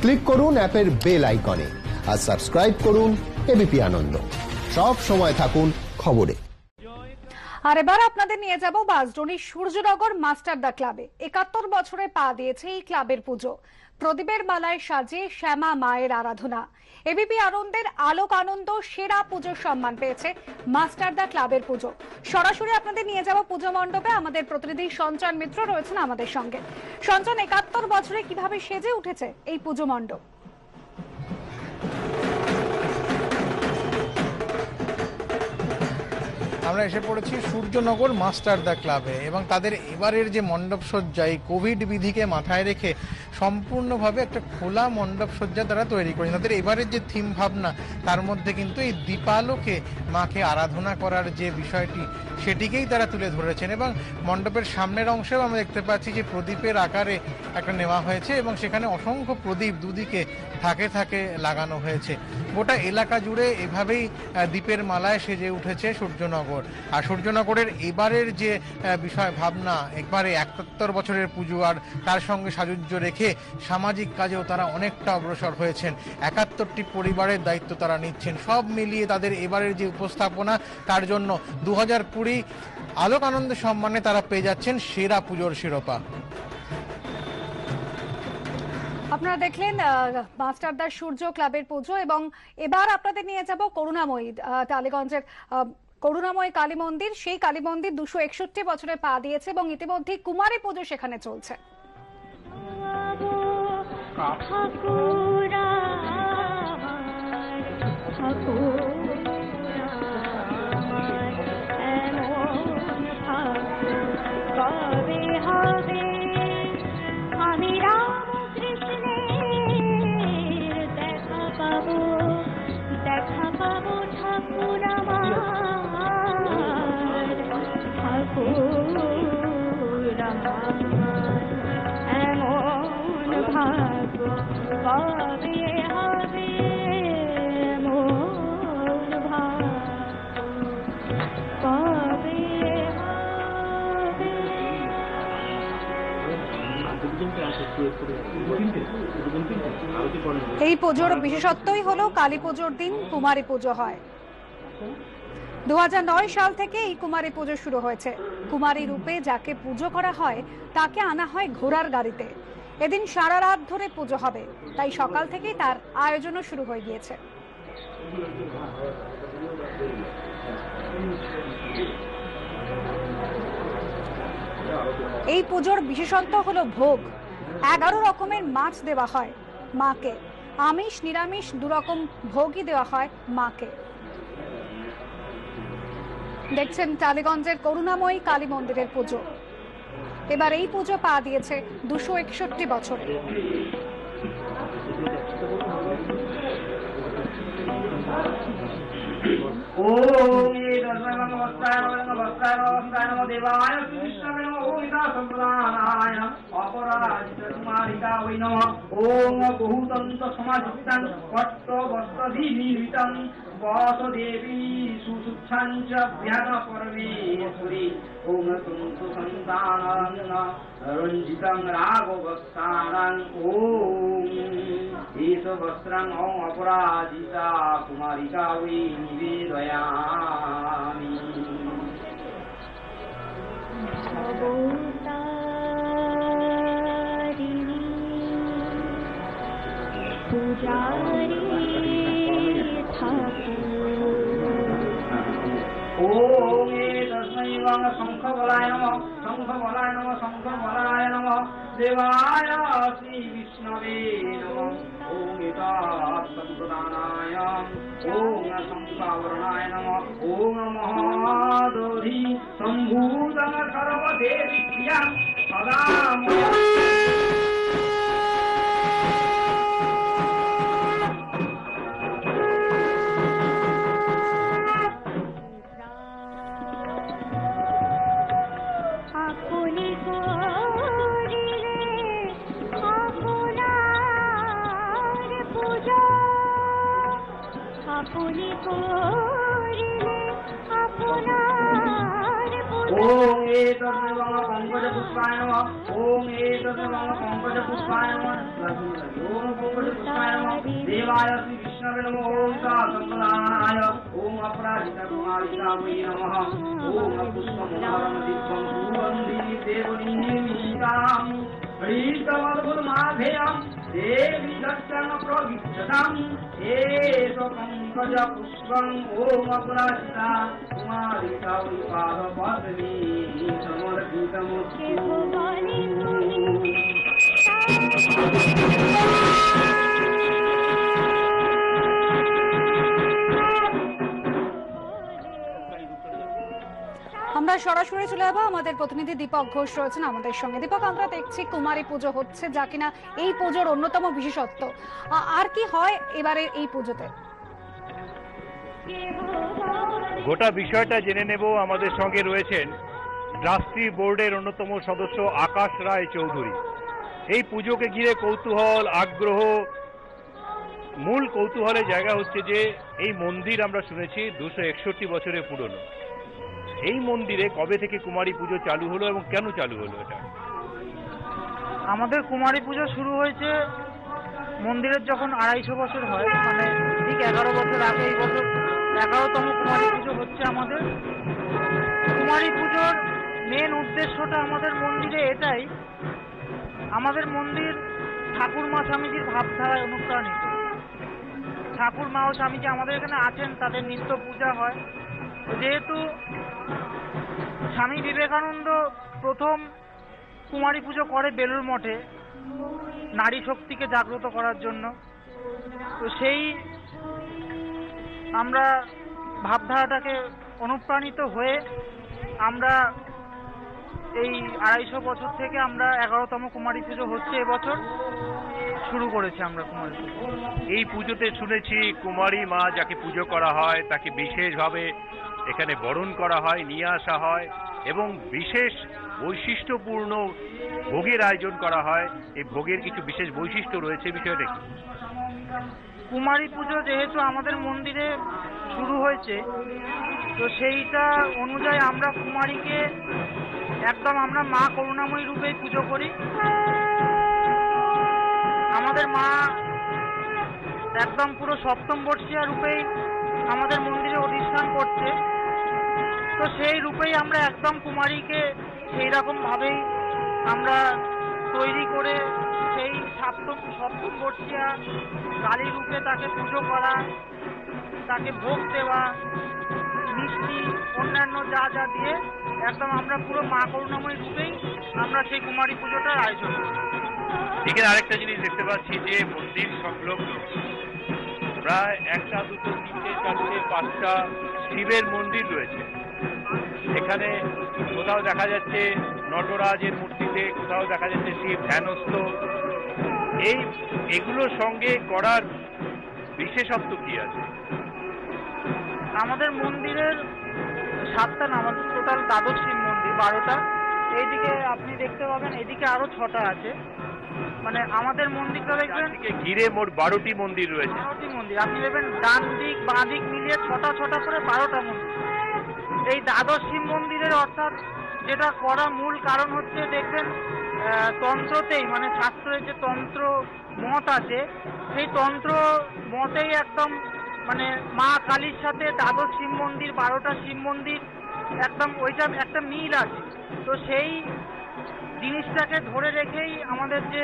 Click করুন অ্যাপের bell আইকনে আর সাবস্ক্রাইব করুন এবিপি আনন্দ। সব সময় থাকুন খবরে। আর এবার আপনাদের নিয়ে যাব বাসডনির সূর্যনগর মাস্টার মাস্টারদা ক্লাবে। একাত্তর বছরে পা দিয়েছে এই ক্লাবের পুজো। প্রদীপের মালায় সাজে শ্যামা মায়ের আরাধনা। এবিপি আনন্দের আলোক আনন্দ, সেরা পুজোর সম্মান পেয়েছে মাস্টার দা ক্লাবের পুজো। সরাসরি আপনাদের নিয়ে যাব পুজো মণ্ডপে। আমাদের প্রতিনিধি সঞ্চয়ন মিত্র রয়েছেন আমাদের সঙ্গে। সঞ্চয়ন একাত্তর বছরে কীভাবে সেজে উঠেছে এই পুজো মণ্ডপ? আমরা এসে পড়েছি সূর্যনগর মাস্টার দ্য ক্লাবে এবং তাদের এবারের যে মণ্ডপ সজ্জা এই কোভিড বিধিকে মাথায় রেখে সম্পূর্ণভাবে একটা খোলা মণ্ডপ সজ্জা তারা তৈরি করেছে। তাদের এবারের যে থিম ভাবনা, তার মধ্যে কিন্তু এই দীপালোকে মাকে আরাধনা করার যে বিষয়টি, সেটিকেই তারা তুলে ধরেছেন এবং মণ্ডপের সামনের অংশেও আমরা দেখতে পাচ্ছি যে প্রদীপের আকারে একটা নেওয়া হয়েছে এবং সেখানে অসংখ্য প্রদীপ দুদিকে থাকে থাকে লাগানো হয়েছে। গোটা এলাকা জুড়ে এভাবেই দ্বীপের মালায় সেজে উঠেছে সূর্যনগর। সূর্যনগরের এবারের যে বিষয় ভাবনা, একবারে একাত্তর বছরের পুজো আর তার সঙ্গে সাজুজ্য রেখে সামাজিক কাজেও তারা অনেকটা অগ্রসর হয়েছেন। একাত্তরটি পরিবারের দায়িত্ব তারা নিচ্ছেন। সব মিলিয়ে তাদের এবারের যে উপস্থাপনা, তার জন্য দু হাজার কুড়ি আলোক আনন্দ সম্মানে তারা পেয়ে যাচ্ছেন সেরা পুজোর শিরোপা। আপনারা দেখলেন মাস্টারদার সূর্য ক্লাবের পুজো এবং এবার আপনাদের নিয়ে যাব করুণাময়ী টালিগঞ্জের করুণাময় কালী মন্দির, সেই কালী মন্দির দুশো একষট্টি বছরে পা দিয়েছে এবং ইতিমধ্যে কুমারী পুজো সেখানে চলছে। এই পুজোর বিশেষত্বই হলো কালী পুজোর দিন কুমারী পুজো হয়। দু হাজার নয় সাল থেকে এই কুমারী পুজো শুরু হয়েছে। কুমারী রূপে যাকে পুজো করা হয়, তাকে আনা হয় ঘোড়ার গাড়িতে। এদিন সারা রাত ধরে পুজো হবে, তাই সকাল থেকেই তার আয়োজনও শুরু হয়ে গিয়েছে। এই পুজোর বিশেষত্ব হলো ভোগ। এগারো রকমের মাছ দেওয়া হয় মাকে। আমিষ, নিরামিষ দুরকম ভোগই দেওয়া হয় মাকে। দেখছেন টালিগঞ্জের করুণাময়ী কালী মন্দিরের পুজো। এবার এই পুজো পা দিয়েছে দুশো একষট্টি বছরে। ওম সমাযুক্তাং धिनिमितं वासुदेवी सुञ्चभ्यः पर्वेश्वरी ॐ सन्ताना रञ्जितम् राघवस्त्राणाम् ॐ एषवस्त्रम् कुमारिका वै निवेदयामि शङ्ख बलाय नम शङ्ख बलाय नम शङ्ख बलाय नम देवाय श्री विष्णवे ॐ शङ्खावरणाय नम ॐ महादधि सम्भूतम सर्वदेव्या सदा पुष्पाय देवाय श्री कृष्णवे नमो ओंका सपदानाय ओम अपराजितकुमारिकामयी नमः ओम पुष्पमुदारम दिव्यं सुगन्धि देवनीताम् ीतमद्भुर्माधेयम् देवि दक्षण प्रविक्षताम् एषपङ्कज पुष्पम् ओमपुराशिता कुमारिकाविपादपद्मी সরাসরি চলে যাব। আমাদের প্রতিনিধি দীপক ঘোষ রয়েছেন আমাদের সঙ্গে। দীপক, আমরা দেখছি কুমারী পুজো হচ্ছে যা কিনা এই পুজোর অন্যতম বিশেষত্ব। আর কি হয় এবারে এই পুজোতে? গোটা বিষয়টা জেনে নেব। আমাদের সঙ্গে রয়েছেন ট্রাস্টি বোর্ডের অন্যতম সদস্য আকাশ রায় চৌধুরী। এই পুজোকে ঘিরে কৌতূহল, আগ্রহ, মূল কৌতূহলের জায়গা হচ্ছে যে এই মন্দির আমরা শুনেছি দুশো একষট্টি বছরের পুরনো। এই মন্দিরে কবে থেকে কুমারী পুজো চালু হলো এবং কেন চালু হলো এটা? আমাদের কুমারী পুজো শুরু হয়েছে মন্দিরের যখন আড়াইশো বছর হয় মানে ঠিক এগারো বছর আগে এই বছর এগারোতম কুমারী পুজো হচ্ছে আমাদের। কুমারী পুজোর মেন উদ্দেশ্যটা আমাদের মন্দিরে এটাই, আমাদের মন্দির ঠাকুর মা স্বামীজির ভাবধারায় অনুপ্রাণিত। ঠাকুর মা ও স্বামীজি আমাদের এখানে আছেন, তাদের নিত্য পূজা হয়। যেহেতু স্বামী বিবেকানন্দ প্রথম কুমারী পুজো করে বেলুর মঠে নারী শক্তিকে জাগ্রত করার জন্য। তো সেই আমরা ভাবধারাটাকে অনুপ্রাণিত হয়ে আমরা এই আড়াইশো বছর থেকে আমরা এগারোতম কুমারী পুজো হচ্ছে এবছর শুরু করেছি আমরা কুমারী পুজো। এই পুজোতে শুনেছি কুমারী মা যাকে পুজো করা হয় তাকে বিশেষভাবে এখানে বরণ করা হয়, নিয়ে আসা হয় এবং বিশেষ বৈশিষ্ট্যপূর্ণ ভোগের আয়োজন করা হয়। এই ভোগের কিছু বিশেষ বৈশিষ্ট্য রয়েছে বিষয়টা কি? কুমারী পুজো যেহেতু আমাদের মন্দিরে শুরু হয়েছে, তো সেইটা অনুযায়ী আমরা কুমারীকে একদম আমরা মা করুণাময়ী রূপেই পুজো করি। আমাদের মা একদম পুরো সপ্তম বর্ষিয়া রূপেই আমাদের মন্দিরে অধিষ্ঠান করছে। তো সেই রূপেই আমরা একদম কুমারীকে সেই রকম ভাবেই আমরা তৈরি করে সেই সপ্তম সপ্তম বর্ষিয়া কালী রূপে তাকে পুজো করা, তাকে ভোগ দেওয়া, মিষ্টি, অন্যান্য যা যা দিয়ে একদম আমরা পুরো মা করুণাময় রূপেই আমরা সেই কুমারী পুজোটার আয়োজন করি। এখানে আরেকটা জিনিস দেখতে পাচ্ছি যে মন্দির সংলগ্ন। প্রায় একটা, দুটো, তিনটে, চারটে, পাঁচটা শিবের মন্দির রয়েছে। এখানে কোথাও দেখা যাচ্ছে নটরাজের মূর্তিতে কোথাও দেখা যাচ্ছে শিব ধ্যানস্থ। এই এগুলোর সঙ্গে করার বিশেষত্ব কি আছে? আমাদের মন্দিরের সাতটা না আমাদের টোটাল দ্বাদশ শিব মন্দির বারোটা। এইদিকে আপনি দেখতে পাবেন এদিকে আরও ছটা আছে। মানে আমাদের মন্দিরটা দেখবেন ঘিরে মোট বারোটি মন্দির রয়েছে। বারোটি মন্দির। আপনি দেখবেন ডান দিক বাঁ দিক মিলিয়ে ছটা ছটা করে বারোটা মন্দির। এই দ্বাদশ শিব মন্দিরের অর্থাৎ যেটা করা মূল কারণ হচ্ছে দেখবেন তন্ত্রতেই মানে শাস্ত্রের যে তন্ত্র মত আছে, সেই তন্ত্র মতেই একদম মানে মা কালীর সাথে দ্বাদশ শিব মন্দির, বারোটা শিব মন্দির, একদম ওইটা একটা মিল আছে। তো সেই জিনিসটাকে ধরে রেখেই আমাদের যে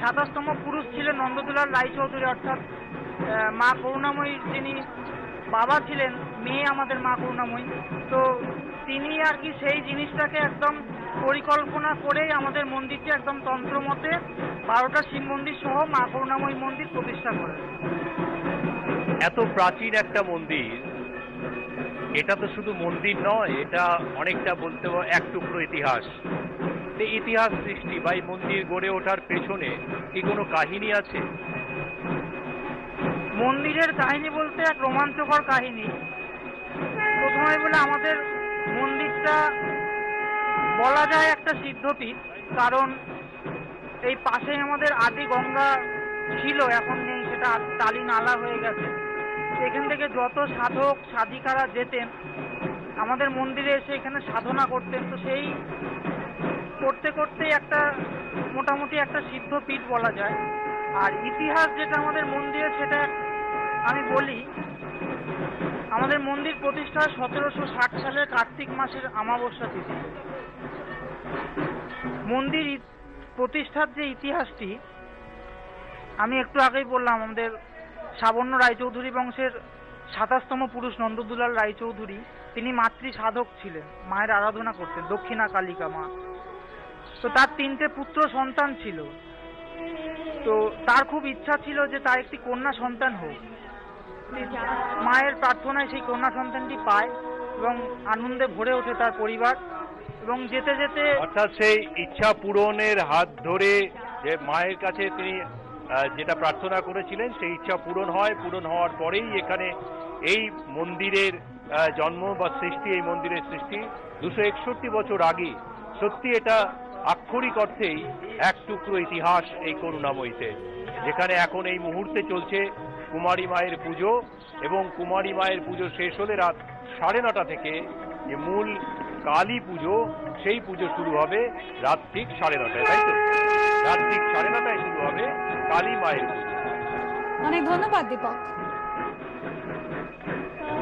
সাতাশতম পুরুষ ছিলেন নন্দদুলাল রায়চৌধুরী, অর্থাৎ মা করুণাময়ীর যিনি বাবা ছিলেন, মেয়ে আমাদের মা করুণাময়ী। তো তিনি আর কি সেই জিনিসটাকে একদম পরিকল্পনা করেই আমাদের মন্দিরকে একদম তন্ত্র মতে বারোটা শিব মন্দির সহ মা করুণাময়ী মন্দির প্রতিষ্ঠা করেন। এত প্রাচীন একটা মন্দির, এটা তো শুধু মন্দির নয়, এটা অনেকটা বলতে এক টুকরো ইতিহাস। ইতিহাস সৃষ্টি বা এই মন্দির গড়ে ওঠার পেছনে কি কোনো কাহিনী আছে? মন্দিরের কাহিনী বলতে এক রোমাঞ্চকর কাহিনী। প্রথমে বলে আমাদের মন্দিরটা বলা যায় একটা সিদ্ধপীঠ কারণ এই পাশে আমাদের আদি গঙ্গা ছিল, এখন নেই, সেটা টালি নালা হয়ে গেছে। এখান থেকে যত সাধক সাধিকারা যেতেন, আমাদের মন্দিরে এসে এখানে সাধনা করতেন। তো সেই করতে করতেই একটা মোটামুটি একটা সিদ্ধ পীঠ বলা যায়। আর ইতিহাস যেটা আমাদের মন্দিরে, সেটা আমি বলি, আমাদের মন্দির প্রতিষ্ঠা সতেরোশো ষাট সালের কার্তিক মাসের আমাবস্যা তিথি। মন্দির প্রতিষ্ঠার যে ইতিহাসটি, আমি একটু আগেই বললাম, আমাদের সাবর্ণ রায়চৌধুরী বংশের সাতাশতম পুরুষ নন্দদুলাল রায়চৌধুরী, তিনি মাতৃ সাধক ছিলেন, মায়ের আরাধনা করতেন, দক্ষিণা কালিকা মা। তো তার তিনটে পুত্র সন্তান ছিল। তো তার খুব ইচ্ছা ছিল যে তার একটি কন্যা সন্তান হোক। মায়ের প্রার্থনায় সেই কন্যা সন্তানটি পায় এবং আনন্দে ভরে ওঠে তার পরিবার এবং যেতে যেতে অর্থাৎ সেই ইচ্ছা পূরণের হাত ধরে যে মায়ের কাছে তিনি যেটা প্রার্থনা করেছিলেন, সেই ইচ্ছা পূরণ হয়। পূরণ হওয়ার পরেই এখানে এই মন্দিরের জন্ম বা সৃষ্টি, এই মন্দিরের সৃষ্টি দুশো একষট্টি বছর আগে। সত্যি এটা আক্ষরিক অর্থেই এক টুকরো ইতিহাস এই করুণাময়ীতে, যেখানে এখন এই মুহূর্তে চলছে কুমারী মায়ের পুজো এবং কুমারী মায়ের পুজো শেষ হলে রাত সাড়ে নটা থেকে যে মূল কালী পুজো, সেই পুজো শুরু হবে রাত ঠিক সাড়ে নটায়, তাই তো? রাত ঠিক সাড়ে নটায় শুরু হবে কালী মায়ের পুজো। অনেক ধন্যবাদ, দীপক।